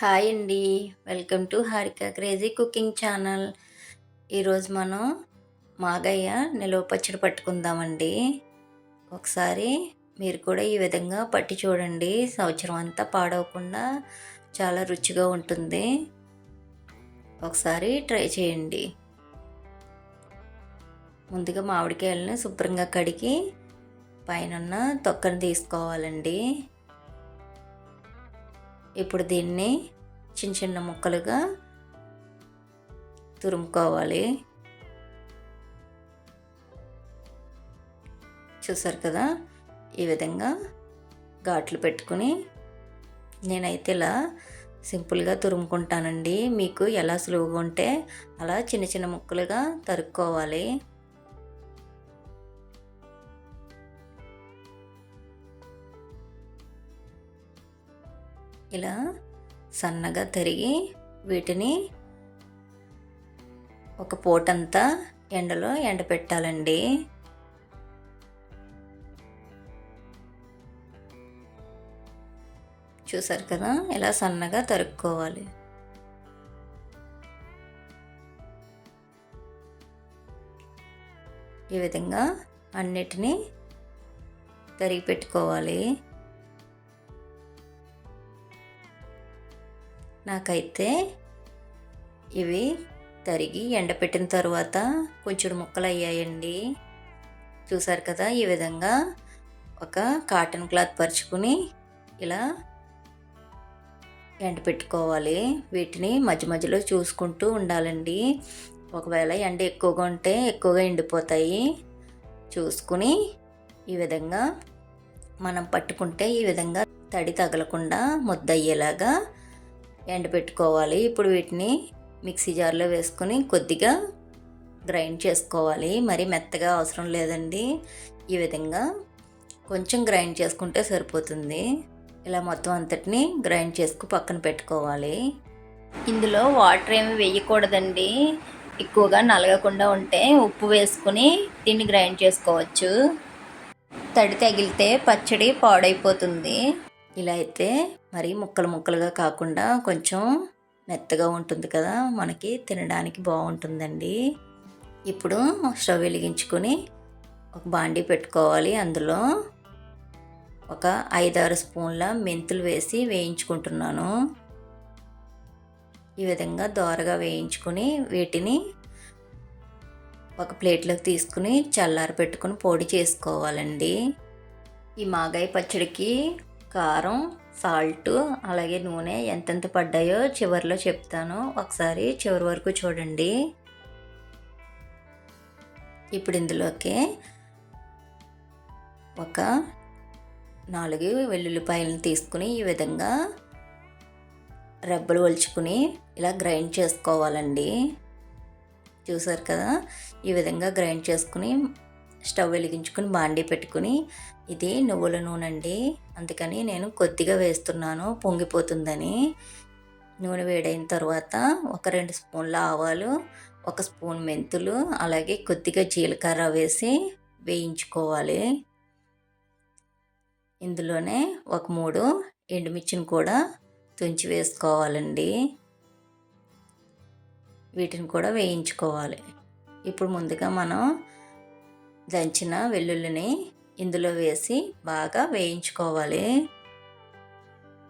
Hi అండి. Welcome to Harika crazy cooking channel. ఈరోజు మనం మాగయ్య నిలువ పచ్చడి పట్టుకుందామండి. ఒకసారి మీరు కూడా ఈ విధంగా పట్టి చూడండి. సంవత్సరం అంతా పాడవకుండా చాలా రుచిగా ఉంటుంది. ఒకసారి ట్రై చేయండి. ముందుగా మామిడికాయలను శుభ్రంగా కడిగి పైన తొక్కను తీసుకోవాలండి. ఇప్పుడు దీన్ని చిన్న చిన్న ముక్కలుగా తురుముకోవాలి. చూసారు కదా? ఈ విధంగా ఘాట్లు పెట్టుకుని నేనైతే ఇలా సింపుల్గా తురుముకుంటానండి. మీకు ఎలా సులువుగా ఉంటే అలా చిన్న చిన్న ముక్కలుగా తరుక్కోవాలి. ఇలా సన్నగా తరిగి వీటిని ఒక పూటంతా ఎండలో ఎండపెట్టాలండి. చూసారు కదా? ఇలా సన్నగా తరుక్కోవాలి. ఈ విధంగా అన్నిటినీ తరిగి పెట్టుకోవాలి. నాకైతే ఇవి తరిగి ఎండపెట్టిన తర్వాత కొంచెం ముక్కలు అయ్యాయండి చూసారు కదా ఈ విధంగా ఒక కాటన్ క్లాత్ పరుచుకుని ఇలా ఎండ పెట్టుకోవాలి వీటిని మధ్య మధ్యలో చూసుకుంటూ ఉండాలండి. ఒకవేళ ఎండ ఎక్కువగా ఉంటే ఎక్కువగా ఎండిపోతాయి. చూసుకుని ఈ విధంగా మనం పట్టుకుంటే ఈ విధంగా తడి తగలకుండా ముద్ద అయ్యేలాగా ఎండబెట్టుకోవాలి. ఇప్పుడు వీటిని మిక్సీ జార్లో వేసుకొని కొద్దిగా గ్రైండ్ చేసుకోవాలి. మరి మెత్తగా అవసరం లేదండి. ఈ విధంగా కొంచెం గ్రైండ్ చేసుకుంటే సరిపోతుంది. ఇలా మొత్తం అంతటిని గ్రైండ్ చేసుకు పక్కన పెట్టుకోవాలి. ఇందులో వాటర్ ఏమి వేయకూడదండి. ఎక్కువగా నలగకుండా ఉంటే ఉప్పు వేసుకుని దీన్ని గ్రైండ్ చేసుకోవచ్చు. తడి తగిలితే పచ్చడి పాడైపోతుంది. ఇలా అయితే మరి ముక్కలు ముక్కలుగా కాకుండా కొంచెం మెత్తగా ఉంటుంది కదా మనకి తినడానికి బాగుంటుందండి. ఇప్పుడు స్టవ్ వెలిగించుకొని ఒక బాండీ పెట్టుకోవాలి. అందులో ఒక ఐదారు స్పూన్ల మెంతులు వేసి వేయించుకుంటున్నాను. ఈ విధంగా దోరగా వేయించుకొని వీటిని ఒక ప్లేట్లోకి తీసుకుని చల్లారి పెట్టుకుని పొడి చేసుకోవాలండి. ఈ మాగాయ పచ్చడికి కారం సాల్ట్ అలాగే నూనె ఎంతెంత పడ్డాయో చివరిలో చెప్తాను. ఒకసారి చివరి వరకు చూడండి. ఇప్పుడు ఇందులోకి ఒక నాలుగు వెల్లుల్లిపాయలను తీసుకుని ఈ విధంగా రెబ్బలు ఒలుచుకుని ఇలా గ్రైండ్ చేసుకోవాలండి. చూసారు కదా? ఈ విధంగా గ్రైండ్ చేసుకుని స్టవ్ వెలిగించుకుని బాండీ పెట్టుకుని ఇది నువ్వుల నూనె అండి అందుకని నేను కొద్దిగా వేస్తున్నాను పొంగిపోతుందని. నూనె వేడైన తర్వాత ఒక రెండు స్పూన్ల ఆవాలు ఒక స్పూన్ మెంతులు అలాగే కొద్దిగా జీలకర్ర వేసి వేయించుకోవాలి. ఇందులోనే ఒక మూడు ఎండుమిర్చిని కూడా తుంచి వేసుకోవాలండి. వీటిని కూడా వేయించుకోవాలి. ఇప్పుడు ముందుగా మనం దంచిన వెల్లుల్లిని ఇందులో వేసి బాగా వేయించుకోవాలి.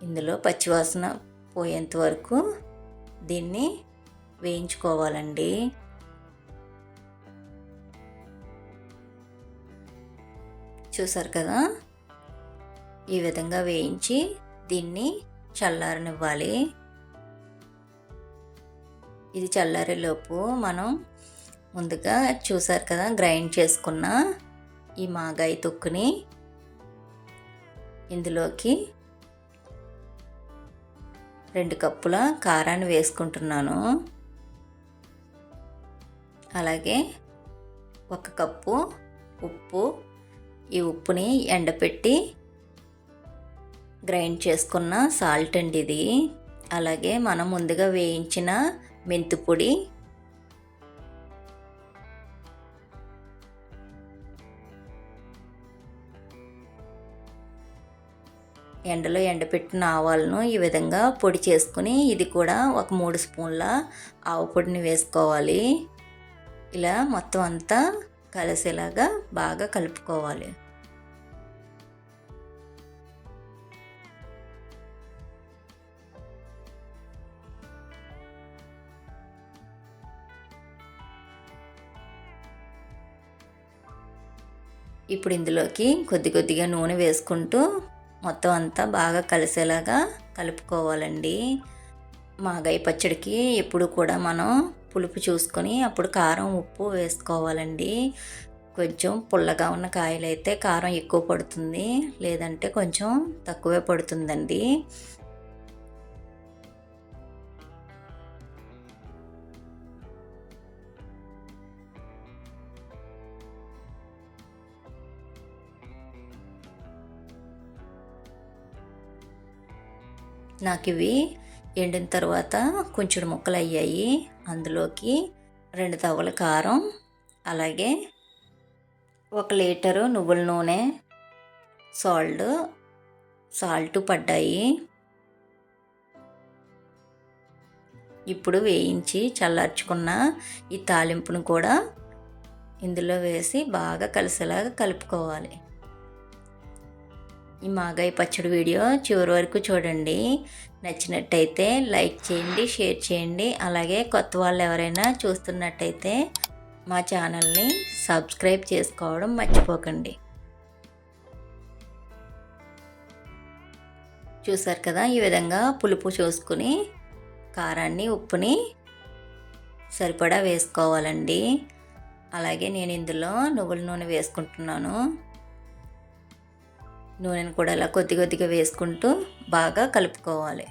ఇందులో పచ్చివాసన పోయేంత వరకు దీన్ని వేయించుకోవాలండి. చూసారు కదా? ఈ విధంగా వేయించి దీన్ని చల్లారనివ్వాలి. ఇది చల్లారేలోపు మనం ముందుగా చూసారు కదా గ్రైండ్ చేసుకున్న ఈ మాగాయి తొక్కుని ఇందులోకి రెండు కప్పుల కారాన్ని వేసుకుంటున్నాను. అలాగే ఒక కప్పు ఉప్పు ఈ ఉప్పుని ఎండపెట్టి గ్రైండ్ చేసుకున్న సాల్ట్ అండి ఇది. అలాగే మనం ముందుగా వేయించిన మెంతిపొడి ఎండలో ఎండపెట్టిన ఆవాలను ఈ విధంగా పొడి చేసుకుని ఇది కూడా ఒక మూడు స్పూన్ల ఆవు పొడిని వేసుకోవాలి. ఇలా మొత్తం అంతా కలిసేలాగా బాగా కలుపుకోవాలి. ఇప్పుడు ఇందులోకి కొద్ది కొద్దిగా నూనె వేసుకుంటూ మొత్తం అంతా బాగా కలిసేలాగా కలుపుకోవాలండి. మాగాయ పచ్చడికి ఎప్పుడు కూడా మనం పులుపు చూసుకొని అప్పుడు కారం ఉప్పు వేసుకోవాలండి. కొంచెం పుల్లగా ఉన్న కాయలు అయితే కారం ఎక్కువ పడుతుంది లేదంటే కొంచెం తక్కువే పడుతుందండి. నాకు ఇవి ఎండిన తర్వాత కొంచెం ముక్కలు అయ్యాయి అందులోకి రెండు తవ్వల కారం అలాగే ఒక లీటరు నువ్వుల నూనె సాల్ట్ సాల్ట్ పడ్డాయి. ఇప్పుడు వేయించి చల్లార్చుకున్న ఈ తాలింపును కూడా ఇందులో వేసి బాగా కలిసేలాగా కలుపుకోవాలి. ఈ మాగాయి పచ్చడి వీడియో చివరి వరకు చూడండి. నచ్చినట్టయితే లైక్ చేయండి షేర్ చేయండి. అలాగే కొత్త వాళ్ళు ఎవరైనా చూస్తున్నట్టయితే మా ఛానల్ని సబ్స్క్రైబ్ చేసుకోవడం మర్చిపోకండి. చూసారు కదా ఈ విధంగా పులుపు చూసుకుని కారాన్ని ఉప్పుని సరిపడా వేసుకోవాలండి. అలాగే నేను ఇందులో నువ్వుల నూనె వేసుకుంటున్నాను. నూనెను కూడా అలా కొద్ది కొద్దిగా వేసుకుంటూ బాగా కలుపుకోవాలి.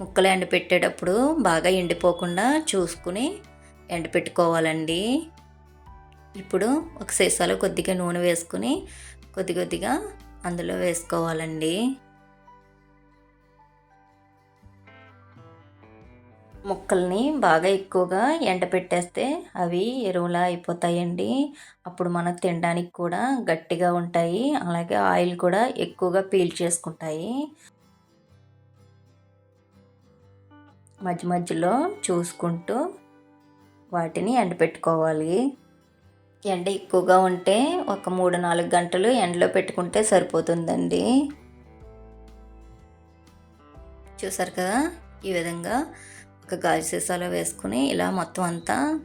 ముక్కలు ఎండపెట్టేటప్పుడు బాగా ఎండిపోకుండా చూసుకుని ఎండపెట్టుకోవాలండి. ఇప్పుడు ఒక సీసాలో కొద్దిగా నూనె వేసుకుని కొద్ది కొద్దిగా అందులో వేసుకోవాలండి. మొక్కల్ని బాగా ఎక్కువగా ఎండ పెట్టేస్తే అవి ఎరువులా అయిపోతాయండి. అప్పుడు మనకు తినడానికి కూడా గట్టిగా ఉంటాయి. అలాగే ఆయిల్ కూడా ఎక్కువగా పీల్చేసుకుంటాయి మధ్య మధ్యలో చూసుకుంటూ వాటిని ఎండపెట్టుకోవాలి ఎండ ఎక్కువగా ఉంటే ఒక మూడు నాలుగు గంటలు ఎండలో పెట్టుకుంటే సరిపోతుందండి. చూసారు కదా? ఈ విధంగా ఒక గాజు సీసాలో వేసుకుని ఇలా మొత్తం అంతా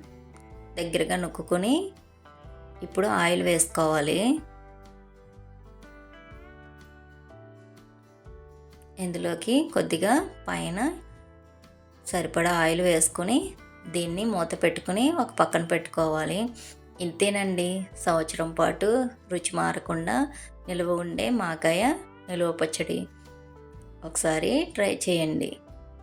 దగ్గరగా నొక్కుని ఇప్పుడు ఆయిల్ వేసుకోవాలి. ఇందులోకి కొద్దిగా పైన సరిపడా ఆయిల్ వేసుకొని దీన్ని మూత పెట్టుకుని ఒక పక్కన పెట్టుకోవాలి. ఇంతేనండి. సంవత్సరం పాటు రుచి మారకుండా నిలువ ఉండే మాకాయ నిలువ పచ్చడి. ఒకసారి ట్రై చేయండి.